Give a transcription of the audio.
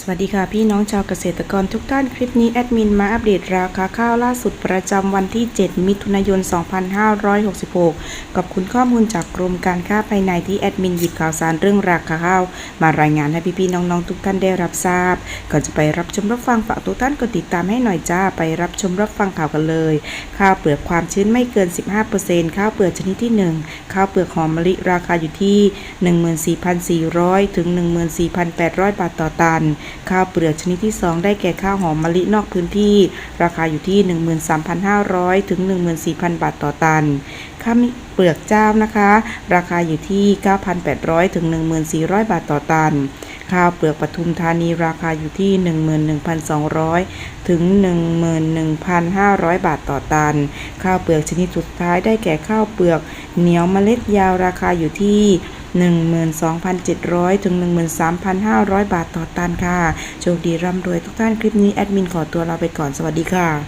สวัสดีค่ะพี่น้องชาวเกษตรกรทุกท่านคลิปนี้แอดมินมาอัปเดตราคาข้าวล่าสุดประจำวันที่ 7 มิถุนายน 2566 กับคุณข้อมูลจากกรมการค้าภายในที่แอดมินหยิบข่าวสารเรื่องราคาข้าว มารายงานให้พี่ๆน้องๆทุกท่านได้รับทราบ ก่อนจะไปรับชมรับฟังฝากทุกท่านกดติดตามให้หน่อยจ้าไปรับชมรับฟังข่าวกันเลย ข้าวเปลือกความชื้นไม่เกิน 15%ข้าวเปลือกชนิดที่ 1 ข้าวเปลือกหอมมะลิราคาอยู่ที่ 14,400 ถึง 14,800 บาทต่อตันข้าวเปลือกชนิดที่ 2 ได้แก่ข้าวหอมมะลินอกพื้นที่ ราคาอยู่ที่ 13,500 ถึง 14,000 บาทต่อตัน ข้าวเปลือกเจ้านะคะ ราคาอยู่ที่ 9,800 ถึง 1,400 บาทต่อตัน ข้าวเปลือกปทุมธานีราคาอยู่ที่ 11,200 ถึง 11,500 บาทต่อตัน ข้าวเปลือกชนิดสุดท้ายได้แก่ข้าวเปลือกเหนียวเมล็ดยาวราคาอยู่ที่ 12,700 ถึง 13,500 บาทต่อตันค่ะ โชคดีร่ำรวยทุกท่านคลิปนี้ แอดมินขอตัวลาไปก่อนสวัสดีค่ะ